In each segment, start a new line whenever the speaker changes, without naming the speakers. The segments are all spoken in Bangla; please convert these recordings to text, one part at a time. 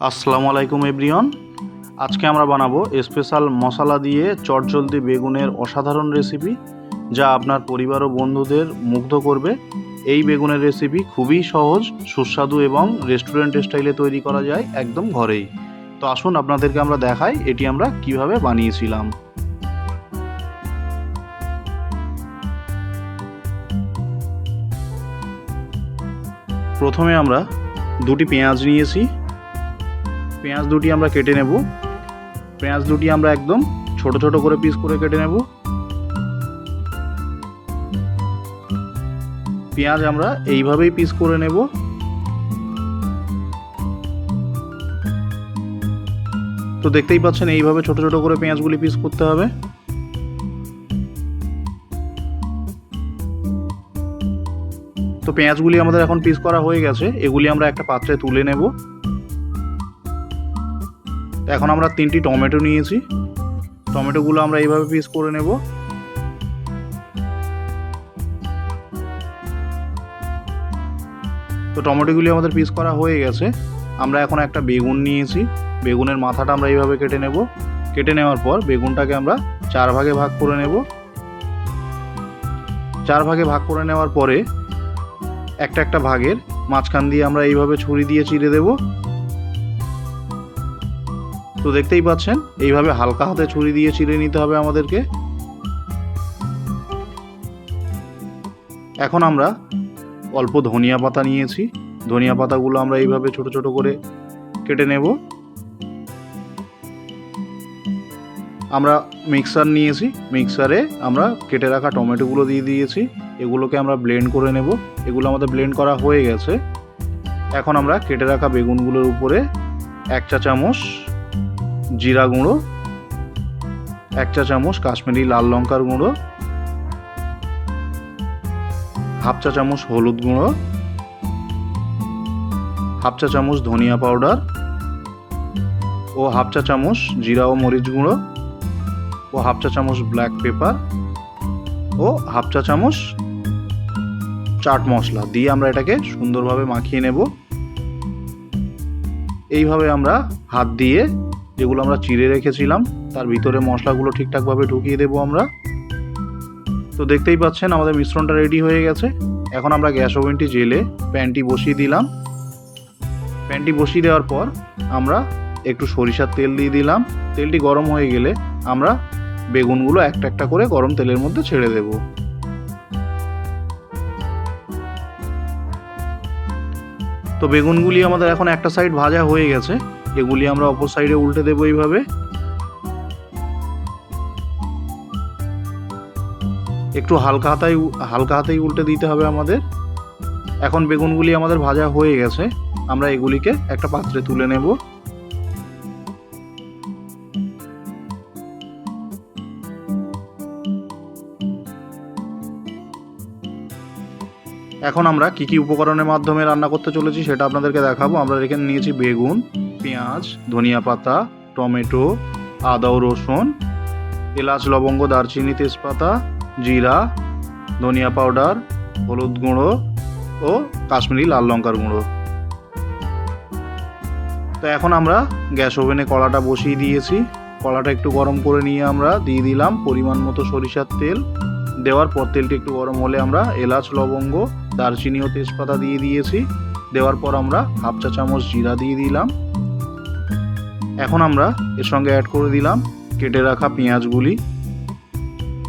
আসসালামু আলাইকুম, এভরিওয়ান। আজকে আমরা বানাবো স্পেশাল মশলা দিয়ে চটজলদি বেগুনের অসাধারণ রেসিপি, যা আপনার পরিবার ও বন্ধুদের মুগ্ধ করবে। এই বেগুনের রেসিপি খুবই সহজ, সুস্বাদু এবং রেস্টুরেন্ট স্টাইলে তৈরি করা যায় একদম ঘরেই। তো আসুন, আপনাদেরকে আমরা দেখাই এটি আমরা কীভাবে বানিয়েছিলাম। প্রথমে আমরা দুটি পেঁয়াজ নিয়েছি। পেঁয়াজ দুটি আমরা কেটে নেব। পেঁয়াজ দুটি আমরা একদম ছোট ছোট করে পিস করে কেটে নেব। পেঁয়াজ আমরা এইভাবেই পিস করে নেব। তো দেখতেই পাচ্ছেন এইভাবে ছোট ছোট করে পেঁয়াজগুলি পিস করতে হবে। তো পেঁয়াজগুলি আমাদের এখন পিস করা হয়ে গেছে। এগুলি আমরা একটা পাত্রে তুলে নেব। তো এখন আমরা তিনটি টমেটো নিয়েছি। টমেটোগুলো আমরা এইভাবে পিস করে নেব। তো টমেটোগুলি আমাদের পিস করা হয়ে গেছে। আমরা এখন একটা বেগুন নিয়েছি। বেগুনের মাথাটা আমরা এইভাবে কেটে নেব। কেটে নেওয়ার পর বেগুনটাকে আমরা চার ভাগে ভাগ করে নেব। চার ভাগে ভাগ করে নেওয়ার পরে একটা একটা ভাগের মাঝখান দিয়ে আমরা এইভাবে ছুরি দিয়ে চিড়ে দেবো। তো দেখতেই পাচ্ছেন, এইভাবে হালকা হাতে ছুরি দিয়ে চিড়ে নিতে হবে আমাদেরকে। এখন আমরা অল্প ধনিয়া পাতা নিয়েছি। ধনিয়া পাতাগুলো আমরা এইভাবে ছোট ছোট করে কেটে নেব। আমরা মিক্সার নিয়েছি। মিক্সারে আমরা কেটে রাখা টমেটোগুলো দিয়ে দিয়েছি। এগুলোকে আমরা ব্লেন্ড করে নেব। এগুলো আমাদের ব্লেন্ড করা হয়ে গেছে। এখন আমরা কেটে রাখা বেগুনগুলোর উপরে এক চা চামচ জিরা গুঁড়ো, এক চা চামচ কাশ্মীরি লাল লঙ্কার গুঁড়ো, হাফ চা চামচ হলুদ গুঁড়ো, হাফ চা চামচ ধনিয়া পাউডার ও হাফ চা চামচ জিরা ও মরিচ গুঁড়ো ও হাফ চা চামচ ব্ল্যাক পেপার ও হাফ চা চামচ চাট মশলা দিয়ে আমরা এটাকে সুন্দরভাবে মাখিয়ে নেব। এইভাবে আমরা হাত দিয়ে যেগুলো আমরা চিড়ে রেখেছিলাম, তার ভিতরে মশলাগুলো ঠিকঠাকভাবে ঢুকিয়ে দেবো আমরা। তো দেখতেই পাচ্ছেন, আমাদের মিশ্রণটা রেডি হয়ে গেছে। এখন আমরা গ্যাস ওভেনটি জেলে প্যানটি বসিয়ে দিলাম। প্যানটি বসিয়ে দেওয়ার পর আমরা একটু সরিষার তেল দিয়ে দিলাম। তেলটি গরম হয়ে গেলে আমরা বেগুনগুলো একটা একটা করে গরম তেলের মধ্যে ছেড়ে দেব। তো বেগুনগুলি আমাদের এখন একটা সাইড ভাজা হয়ে গেছে। এগুলি আমরা অপর সাইডে উল্টে দেবো এইভাবে। একটু হালকা হাতায় হালকা হাতেই উল্টে দিতে হবে আমাদের। এখন বেগুনগুলি আমাদের ভাজা হয়ে গেছে। আমরা এগুলিকে একটা পাত্রে তুলে নেব। এখন আমরা কি কি উপকরণের মাধ্যমে রান্না করতে চলেছি সেটা আপনাদেরকে দেখাবো। আমরা এখানে নিয়েছি বেগুন। পেঁয়াজ, ধনিয়া পাতা, টমেটো, আদা ও রসুন, এলাচ, লবঙ্গ, দারচিনি, তেজপাতা, জিরা, ধনিয়া পাউডার, হলুদ গুঁড়ো ও কাশ্মীরি লাল লঙ্কার গুঁড়ো। তো এখন আমরা গ্যাস ওভেনে কলাটা বসিয়ে দিয়েছি। কলাটা একটু গরম করে নিয়ে আমরা দিয়ে দিলাম পরিমাণ মতো সরিষার তেল। দেওয়ার পর তেলটি একটু গরম হলে আমরা এলাচ, লবঙ্গ, দারচিনি ও তেজপাতা দিয়ে দিয়েছি। দেওয়ার পর আমরা হাফ চা চামচ জিরা দিয়ে দিলাম। এখন আমরা এর সঙ্গে অ্যাড করে দিলাম, কেটে রাখা পেঁয়াজগুলি।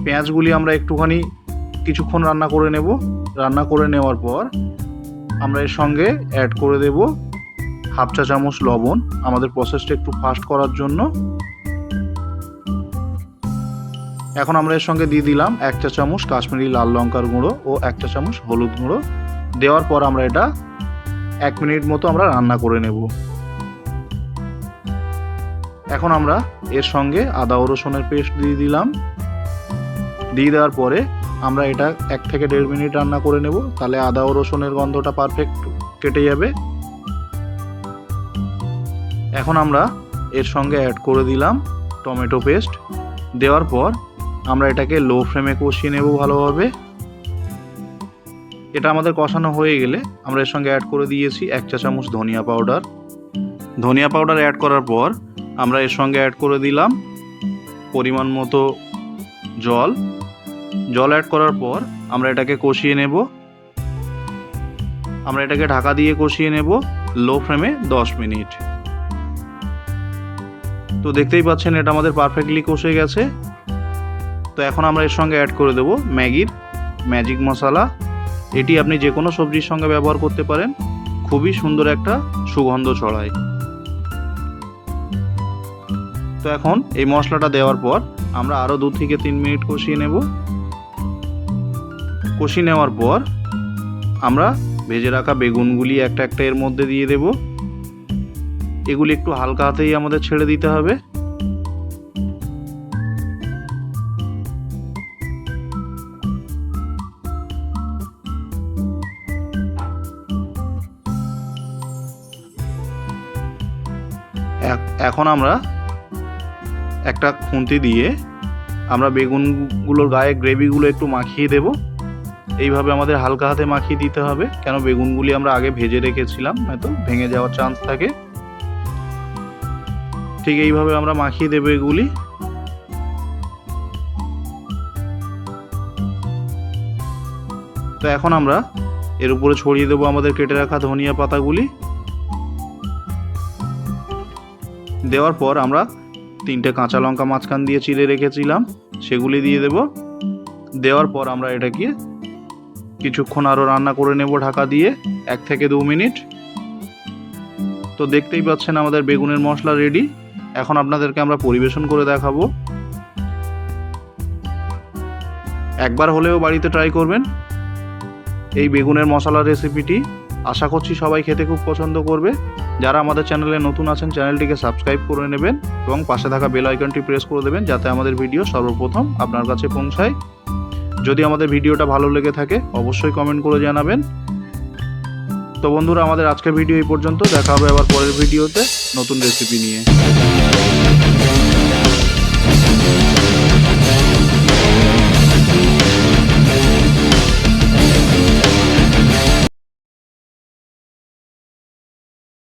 পেঁয়াজগুলি আমরা একটুখানি কিছুক্ষণ রান্না করে নেব। রান্না করে নেওয়ার পর আমরা এর সঙ্গে অ্যাড করে দেব হাফ চা চামচ লবণ। আমাদের প্রসেসটা একটু ফাস্ট করার জন্য। এখন আমরা এর সঙ্গে দিয়ে দিলাম এক চা চামচ কাশ্মীরি লাল লঙ্কার গুঁড়ো ও এক চা চামচ হলুদ গুঁড়ো। দেওয়ার পর আমরা এটা এক মিনিট মতো আমরা রান্না করে নেব। এখন আমরা এর সঙ্গে আদা ও রসুনের পেস্ট দিয়ে দিলাম। দিয়ে দেওয়ার পরে আমরা এটা এক থেকে দেড় মিনিট রান্না করে নেব। তাহলে আদা ও রসুনের গন্ধটা পারফেক্ট কেটে যাবে। এখন আমরা এর সঙ্গে অ্যাড করে দিলাম টমেটো পেস্ট। দেওয়ার পর আমরা এটাকে লো ফ্লেমে কষিয়ে নেব ভালোভাবে। এটা আমাদের কষানো হয়ে গেলে আমরা এর সঙ্গে অ্যাড করে দিয়েছি এক চা চামচ ধনিয়া পাউডার ধনিয়া পাউডার অ্যাড করার পর আমরা এর সঙ্গে অ্যাড করে দিলাম পরিমাণ মতো জল। জল অ্যাড করার পর আমরা এটাকে কষিয়ে নেব। আমরা এটাকে ঢাকা দিয়ে কষিয়ে নেব লো ফ্লেমে দশ মিনিট। তো দেখতেই পাচ্ছেন এটা আমাদের পারফেক্টলি কষে গেছে। তো এখন আমরা এর সঙ্গে অ্যাড করে দেব ম্যাগির ম্যাজিক মশলা এটি আপনি যে কোনো সবজির সঙ্গে ব্যবহার করতে পারেন। খুবই সুন্দর একটা সুগন্ধ ছড়ায়। তো এখন এই মশলাটা দেওয়ার পর আমরা আরও দু থেকে তিন মিনিট কষিয়ে নেব। কষিয়ে নেওয়ার পর আমরা ভেজে রাখা বেগুনগুলি একটা একটা এর মধ্যে দিয়ে দেব। এগুলি একটু হালকা হাতেই আমাদের ছেড়ে দিতে হবে। এখ- এখন আমরা একটা খুন্তি দিয়ে আমরা বেগুনগুলোর গায়ে গ্রেভিগুলো একটু মাখিয়ে দেব। এইভাবে আমাদের হালকা হাতে মাখিয়ে দিতে হবে। কেন বেগুনগুলি আমরা আগে ভেজে রেখেছিলাম, হয়তো ভেঙে যাওয়ার চান্স থাকে। ঠিক এইভাবে আমরা মাখিয়ে দেবো এগুলি। তো এখন আমরা এর উপরে ছড়িয়ে দেবো আমাদের কেটে রাখা ধনিয়া পাতাগুলি। দেওয়ার পর আমরা তিনটে কাঁচা লঙ্কা মাঝখান দিয়ে চিড়ে রেখেছিলাম, সেগুলি দিয়ে দেব। দেওয়ার পর আমরা এটাকে কিছুক্ষণ আরও রান্না করে নেব ঢাকা দিয়ে, এক থেকে দু মিনিট। তো দেখতেই পাচ্ছেন আমাদের বেগুনের মশলা রেডি এখন আপনাদেরকে আমরা পরিবেশন করে দেখাবো। একবার হলেও বাড়িতে ট্রাই করবেন। এই বেগুনের মশলা রেসিপিটি আশা করছি সবাই খেতে খুব পছন্দ করবে। যারা আমাদের চ্যানেলে নতুন আছেন, চ্যানেলটিকে সাবস্ক্রাইব করে নেবেন এবং পাশে থাকা বেল আইকনটি প্রেস করে দেবেন যাতে আমাদের ভিডিও সর্বপ্রথম আপনার কাছে পৌঁছায়। যদি আমাদের ভিডিওটা ভালো লেগে থাকে, অবশ্যই কমেন্ট করে জানাবেন। তো বন্ধুরা, আমাদের আজকের ভিডিও এই পর্যন্ত। দেখা হবে আবার পরের ভিডিওতে নতুন রেসিপি নিয়ে।